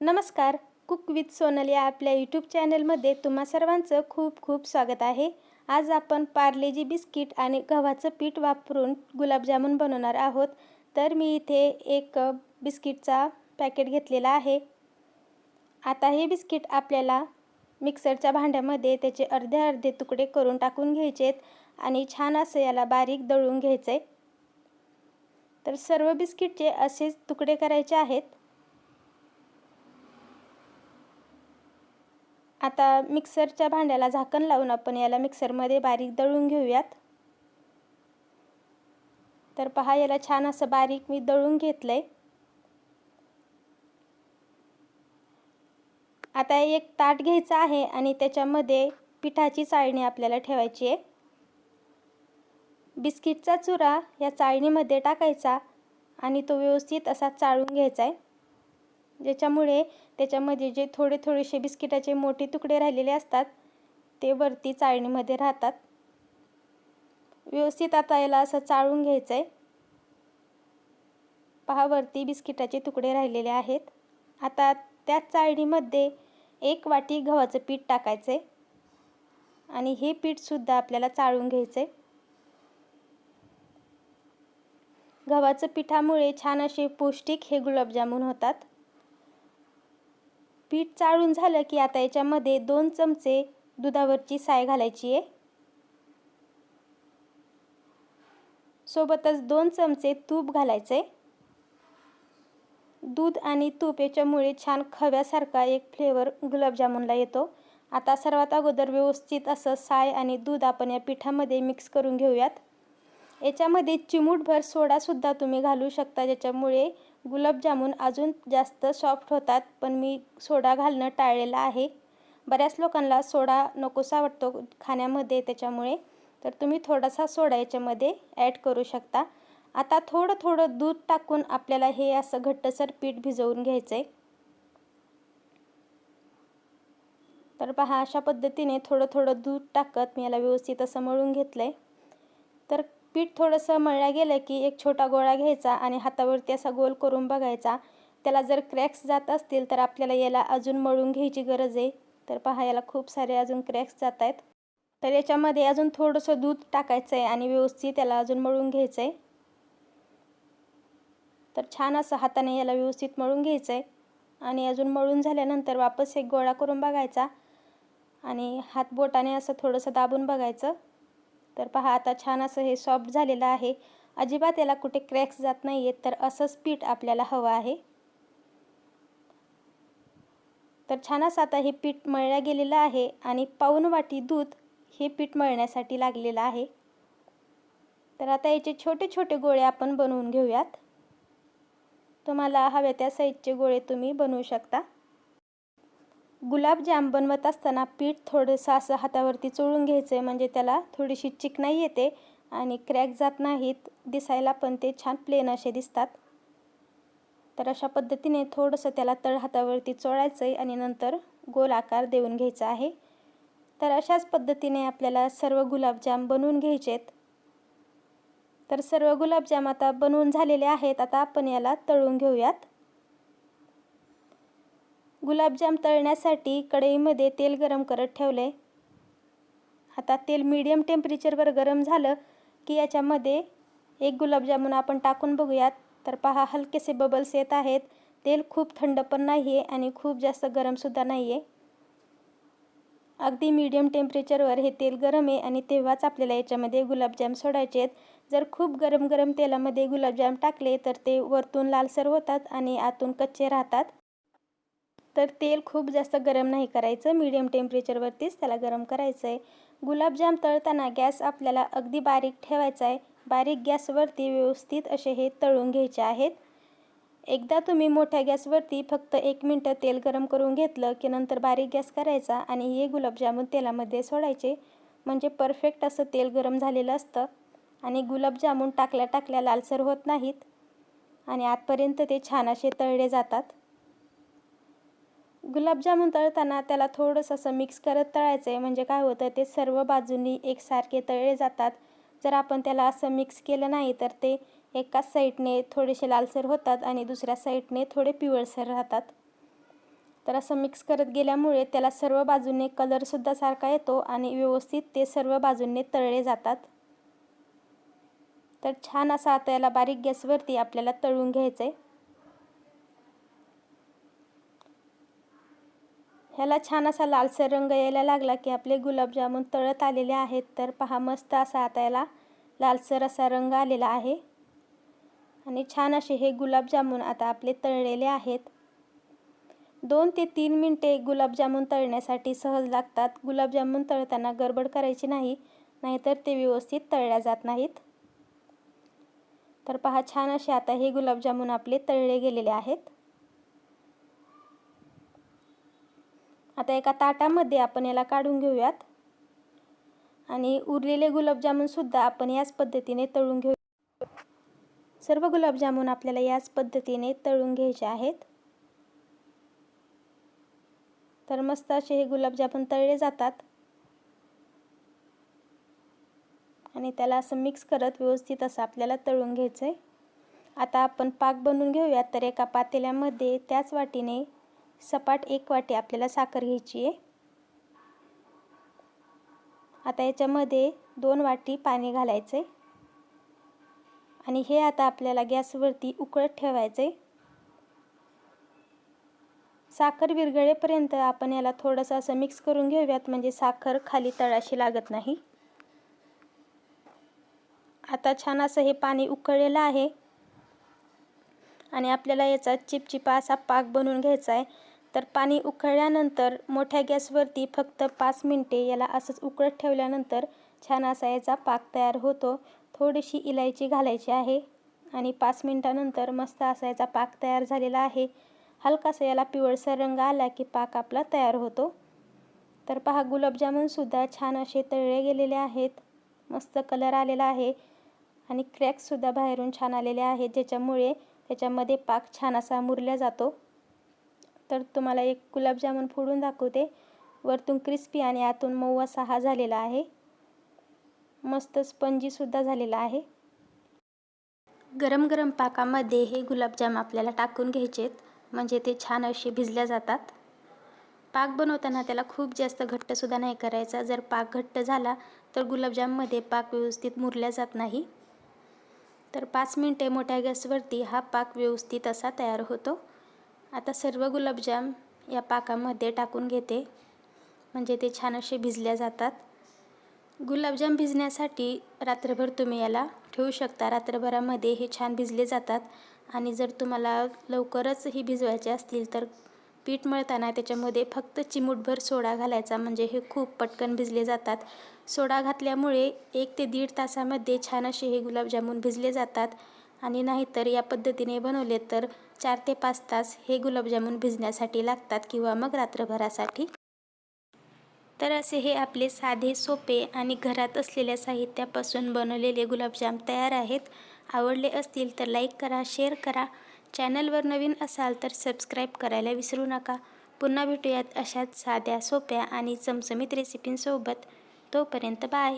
नमस्कार cook with Sonal या आपल्या यूट्यूब चॅनलमध्ये तुम्हा सर्वांचं खूप खूप स्वागत आहे. आज आपण पार्लेजी बिस्किट आणि गव्हाचं पीठ वापरून गुलाबजामुन बनवणार आहोत. तर मी इथे एक बिस्किटचा पॅकेट घेतलेला आहे. आता हे बिस्किट आपल्याला मिक्सरच्या भांड्यामध्ये त्याचे अर्धे अर्धे तुकडे करून टाकून घ्यायचे आणि छान असं याला बारीक दळून घ्यायचं आहे तर सर्व बिस्किटचे असेच तुकडे करायचे आहेत. आता मिक्सरच्या भांड्याला झाकण लावून आपण याला मिक्सरमध्ये बारीक दळून घेऊयात. तर पहा याला छान असं बारीक मी दळून घेतलं आहे आता एक ताट घ्यायचं आहे आणि त्याच्यामध्ये पिठाची चाळणी आपल्याला ठेवायची आहे. बिस्किटचा चुरा या चाळणीमध्ये टाकायचा आणि तो व्यवस्थित असा चाळून घ्यायचा आहे. ज्याच्यामुळे त्याच्यामध्ये जे थोडे थोडेसे बिस्किटाचे मोठे तुकडे राहिलेले असतात ते वरती चाळणीमध्ये राहतात. व्यवस्थित आता याला असं चाळून घ्यायचं आहे पहा वरती बिस्किटाचे तुकडे राहिलेले आहेत. आता त्या चाळणीमध्ये एक वाटी गव्हाचं पीठ टाकायचं आहे आणि हे पीठसुद्धा आपल्याला चाळून घ्यायचं आहे गव्हाचं पिठामुळे छान असे पौष्टिक हे गुलाबजामुन होतात. पीठ चाळून झालं की आता याच्यामध्ये दोन चमचे दुधावरची साय घालायची आहे. सोबतच दोन चमचे तूप घालायचं आहे दूध आणि तूप याच्यामुळे छान खव्यासारखा एक फ्लेवर गुलाबजामुनला येतो. आता सर्वात अगोदर व्यवस्थित असं साय आणि दूध आपण या पिठामध्ये मिक्स करून घेऊयात. याच्यामध्ये चिमूटभर सोडासुद्धा तुम्ही घालू शकता ज्याच्यामुळे गुलाबजामून अजून जास्त सॉफ्ट होतात. पण मी सोडा घालणं टाळलेलं आहे. बऱ्याच लोकांना सोडा नकोसा वाटतो खाण्यामध्ये त्याच्यामुळे. तर तुम्ही थोडासा सोडा याच्यामध्ये ॲड करू शकता. आता थोडं थोडं दूध टाकून आपल्याला हे असं घट्टसर पीठ भिजवून घ्यायचं आहे तर पहा अशा पद्धतीने थोडं थोडं दूध टाकत मी याला व्यवस्थित असं मळून घेतलं आहे तर पीठ थोडंसं मळल्या गेलं की एक छोटा गोळा घ्यायचा आणि हातावरती असा गोल करून बघायचा. त्याला जर क्रॅक्स जात असतील तर आपल्याला याला अजून मळून घ्यायची गरज आहे. तर पहा याला खूप सारे अजून क्रॅक्स जात आहेत. तर याच्यामध्ये अजून थोडंसं दूध टाकायचं आहे आणि व्यवस्थित त्याला अजून मळून घ्यायचं आहे तर छान असं हाताने याला व्यवस्थित मळून घ्यायचं आहे आणि अजून मळून झाल्यानंतर वापस एक गोळा करून बघायचा आणि हातबोटाने असं थोडंसं दाबून बघायचं. तर पहा आता छान असं हे सॉफ्ट झालेलं आहे. अजिबात याला कुठे क्रॅक्स जात नाही आहेत तर असंच पीठ आपल्याला हवं आहे. तर छान असं आता हे पीठ मळल्या गेलेलं आहे आणि पाऊन वाटी दूध हे पीठ मळण्यासाठी लागलेलं आहे. तर आता याचे छोटे छोटे गोळे आपण बनवून घेऊयात. तुम्हाला हव्या त्या साईजचे गोळे तुम्ही बनवू शकता. गुलाबजाम बनवत असताना पीठ थोडंसं असं हातावरती चोळून घ्यायचं आहे म्हणजे त्याला थोडीशी चिकनाई येते आणि क्रॅक जात नाहीत दिसायला पण ते छान प्लेन असे दिसतात. तर अशा पद्धतीने थोडंसं त्याला तळ हातावरती चोळायचं आहे आणि नंतर गोल आकार देऊन घ्यायचा आहे. तर अशाच पद्धतीने आपल्याला सर्व गुलाबजाम बनवून घ्यायचे आहेत तर सर्व गुलाबजाम आता बनवून झालेले आहेत आता आपण याला तळून घेऊयात. गुलाबजाम तळण्यासाठी कढईमध्ये तेल गरम करत ठेवले. आता तेल मीडियम टेम्परेचरवर गरम झालं की याच्यामध्ये एक गुलाबजामुन आपण टाकून बघूयात. तर पहा हलकेसे बबल्स येत आहेत. तेल खूप थंड पण नाही आहे आणि खूप जास्त गरमसुद्धा नाही आहे अगदी मीडियम टेम्परेचरवर हे तेल गरम आहे आणि तेव्हाच आपल्याला याच्यामध्ये गुलाबजाम सोडायचे आहेत. जर खूप गरम गरम तेलामध्ये गुलाबजाम टाकले तर ते वरतून लालसर होतात आणि आतून कच्चे राहतात. तर तेल खूप जास्त गरम नाही करायचं. मीडियम टेम्परेचरवरतीच त्याला गरम करायचं आहे गुलाबजाम तळताना गॅस आपल्याला अगदी बारीक ठेवायचा आहे. बारीक गॅसवरती व्यवस्थित असे हे तळून घ्यायचे आहेत. एकदा तुम्ही मोठ्या गॅसवरती फक्त एक मिनटं तेल गरम करून घेतलं की नंतर बारीक गॅस करायचा आणि हे गुलाबजामून तेलामध्ये सोडायचे. म्हणजे परफेक्ट असं तेल गरम झालेलं असतं. आणि गुलाबजामून टाकल्या टाकल्या लालसर होत नाहीत. आणि आतपर्यंत ते छान असे तळले जातात. गुलाबजामुन तळताना त्याला थोडंसं असं मिक्स करत तळायचं आहे म्हणजे काय होतं ते सर्व बाजूंनी एकसारखे तळले जातात. जर आपण त्याला असं मिक्स केलं नाही तर ते एकाच साईडने थोडेसे लालसर होतात आणि दुसऱ्या साईडने थोडे पिवळसर राहतात. तर असं मिक्स करत गेल्यामुळे त्याला सर्व बाजूने कलरसुद्धा सारखा येतो आणि व्यवस्थित ते सर्व बाजूने तळले जातात. तर छान असा आता याला बारीक गॅसवरती आपल्याला तळून घ्यायचं आहे ह्याला छान असा लालसर रंग यायला लागला की आपले गुलाबजामुन तळत आलेले आहेत. तर पहा मस्त असा आता याला लालसर असा रंग आलेला आहे. आणि छान असे हे गुलाबजामुन आता आपले तळलेले आहेत. दोन ते तीन मिनटे गुलाबजामुन तळण्यासाठी सहज लागतात. गुलाबजामुन तळताना गडबड करायची नाही नाहीतर ते व्यवस्थित तळल्या जात नाहीत. तर पहा छान असे आता हे गुलाबजामुन आपले तळले गेलेले आहेत. आता एका ताटामध्ये आपण याला काढून घेऊयात. आणि उरलेले गुलाबजामुनसुद्धा आपण याच पद्धतीने तळून घेऊ. सर्व गुलाबजामुन आपल्याला याच पद्धतीने तळून घ्यायचे आहेत. तर मस्त असे हे गुलाबजामुन तळले जातात. आणि त्याला असं मिक्स करत व्यवस्थित असं आपल्याला तळून घ्यायचं आहे आता आपण पाक बनवून घेऊयात तर एका पातेल्यामध्ये त्याच वाटीने सपाट एक वाटी आपल्याला साखर घ्यायची आहे. आता याच्यामध्ये दोन वाटी पाणी घालायचं आहे आणि हे आता आपल्याला गॅसवरती उकळत ठेवायचं आहे साखर विरघळेपर्यंत आपण याला थोडंसं असं मिक्स करून घेऊयात म्हणजे साखर खाली तळाशी लागत नाही. आता छान असं हे पाणी उकळलेलं आहे. आणि आपल्याला याचा चिपचिपा असा पाक बनवून घ्यायचा आहे. तर पाणी उकळल्यानंतर मोठ्या गॅसवरती फक्त पाच मिनटे याला असंच उकळत ठेवल्यानंतर छान असा याचा पाक तयार होतो. थोडीशी इलायची घालायची आहे आणि पाच मिनटानंतर मस्त असा याचा पाक तयार झालेला आहे. हलकासा याला पिवळसर रंग आला की पाक आपला तयार होतो. तर पहा गुलाबजामुनसुद्धा छान असे तळले गेलेले आहेत. मस्त कलर आलेला आहे आणि क्रॅक्ससुद्धा बाहेरून छान आलेले आहेत ज्याच्यामुळे त्याच्यामध्ये पाक छान असा मुरल्या जातो. तर तुम्हाला एक गुलाबजामुन फोडून दाखवते. वरतून क्रिस्पी आणि आतून मऊ असा हा झालेला आहे. मस्त स्पंजीसुद्धा झालेला आहे. गरम गरम पाकामध्ये हे गुलाबजाम आपल्याला टाकून घ्यायचेत. म्हणजे ते छान असे भिजल्या जातात. पाक बनवताना त्याला खूप जास्त घट्टसुद्धा नाही करायचा. जर पाक घट्ट झाला तर गुलाबजाममध्ये पाक व्यवस्थित मुरल्या जात नाही. तर पाच मिनटे मोठ्या गॅसवरती हा पाक व्यवस्थित असा तयार होतो. आता सर्व गुलाबजाम या पाकामध्ये टाकून घेते. म्हणजे ते छान असे भिजल्या जातात. गुलाबजाम भिजण्यासाठी रात्रभर तुम्ही याला ठेवू शकता. रात्रभरामध्ये हे छान भिजले जातात. आणि जर तुम्हाला लवकरच ही भिजवायचे असतील तर पीठ मळताना त्याच्यामध्ये फक्त चिमूटभर सोडा घालायचा म्हणजे हे खूप पटकन भिजले जातात. सोडा घातल्यामुळे एक ते दीड तासामध्ये छान असे हे गुलाबजामून भिजले जातात. आणि नाहीतर या पद्धतीने बनवले तर चार ते पाच तास हे गुलाबजामून भिजण्यासाठी लागतात किंवा मग रात्रभरासाठी. तर असे हे आपले साधे सोपे आणि घरात असलेल्या साहित्यापासून बनवलेले गुलाबजाम तयार आहेत. आवडले असतील तर लाईक करा शेअर करा चॅनलवर नवीन असाल तर सबस्क्राईब करायला विसरू नका. पुन्हा भेटूयात अशाच साध्या सोप्या आणि चमचमीत रेसिपींसोबत तोपर्यंत बाय.